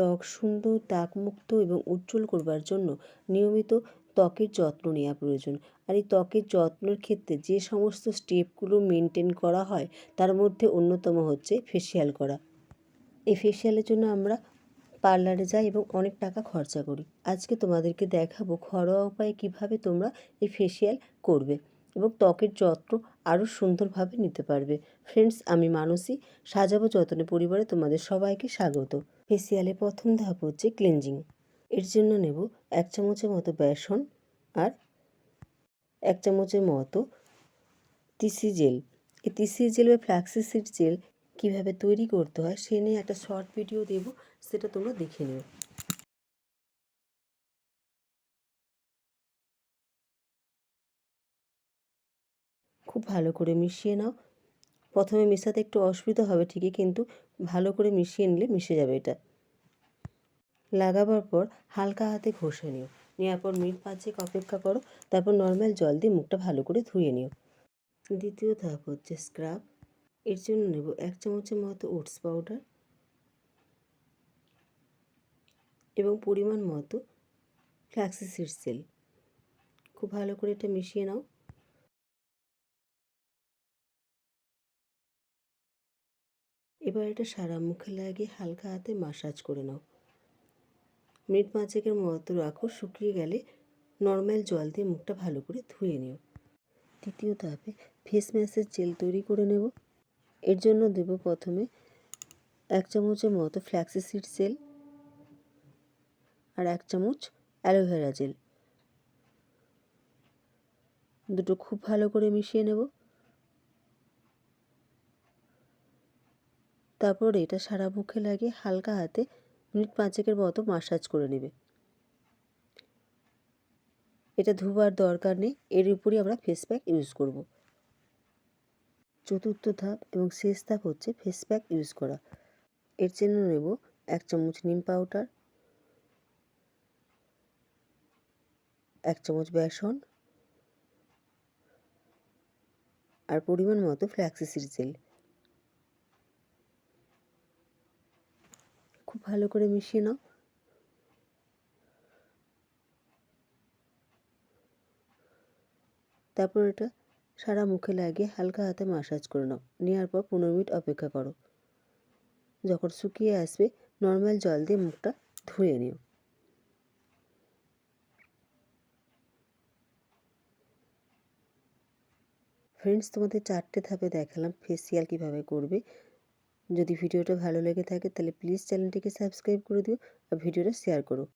ত্বক সুন্দর, দাগমুক্ত এবং উজ্জ্বল করবার জন্য নিয়মিত ত্বকের যত্ন নেওয়া প্রয়োজন। আর এই ত্বকের যত্নের ক্ষেত্রে যে সমস্ত স্টেপগুলো মেনটেন করা হয়, তার মধ্যে অন্যতম হচ্ছে ফেসিয়াল করা। এই ফেসিয়ালের জন্য আমরা পার্লারে যাই এবং অনেক টাকা খরচা করি। আজকে তোমাদেরকে দেখাবো ঘরোয়া উপায়ে কীভাবে তোমরা এই ফেসিয়াল করবে। এবং ত্বকের যত্ন আরও সুন্দরভাবে নিতে পারবে। ফ্রেন্ডস, আমি মানসী। সাজাবো যত্নে পরিবারে তোমাদের সবাইকে স্বাগত। ফেসিয়ালে প্রথম ধাপ হচ্ছে ক্লিনজিং। এর জন্য নেব এক চামচের মতো বেসন আর এক চামচের মতো তিসি জেল। এই তিসি জেল বা ফ্ল্যাক্সিসিড জেল কীভাবে তৈরি করতে হয়, সে নিয়ে একটা শর্ট ভিডিও দেব, সেটা তোমরা দেখে নিও। খুব ভালো করে মিশিয়ে নাও। প্রথমে মেশাতে একটু অসুবিধা হবে ঠিকই, কিন্তু ভালো করে মিশিয়ে নিলে মিশে যাবে এটা। লাগাবার পর হালকা হাতে ঘষে নিও। নেওয়ার পর মিনিট পাঁচেক অপেক্ষা করো, তারপর নর্মাল জল দিয়ে মুখটা ভালো করে ধুয়ে নিও। দ্বিতীয় ধাপ হচ্ছে স্ক্রাব এর জন্য নেব এক চামচের মতো ওটস পাউডার এবং পরিমাণ মতো ফ্ল্যাক্সি সিড সেল খুব ভালো করে এটা মিশিয়ে নাও। এবার এটা সারা মুখে লাগিয়ে হালকা হাতে মাসাজ করে নাও। মিনিট পাঁচেকের মতো রাখো, শুকিয়ে গেলে নর্মাল জল দিয়ে মুখটা ভালো করে ধুয়ে নিও। দ্বিতীয় ধাপে ফেস ম্যাসের জেল তৈরি করে নেব। এর জন্য দেব প্রথমে এক চামচের মতো ফ্ল্যাক্সি সিড জেল আর এক চামচ অ্যালোভেরা জেল দুটো খুব ভালো করে মিশিয়ে নেব। তারপর এটা সারা মুখে লাগিয়ে হালকা হাতে মিনিট পাঁচেকের মতো মাসাজ করে নেবে। এটা ধোবার দরকার নেই, এর উপরই আমরা ফেস প্যাক ইউজ করব। চতুর্থ ধাপ এবং শেষ ধাপ হচ্ছে ফেস প্যাক ইউজ করা। এর জন্য নেব এক চামচ নিম পাউডার এক চামচ বেসন আর পরিমাণ মতো ফ্ল্যাক্সিসিড জেল খুব ভালো করে মিশিয়ে নাও। তারপর এটা সারা মুখে লাগিয়ে হালকা হাতে মাসাজ করে নাও। নেওয়ার পর পনেরো মিনিট অপেক্ষা করো। যখন শুকিয়ে আসবে নর্মাল জল দিয়ে মুখটা ধুয়ে নিও। ফ্রেন্ডস তোমাদের চারটে ধাপে দেখালাম ফেসিয়াল কীভাবে করবে। যদি ভিডিওটা ভালো লেগে থাকে তাহলে প্লিজ চ্যানেলটিকে সাবস্ক্রাইব করে দিও আর ভিডিওটা শেয়ার করো।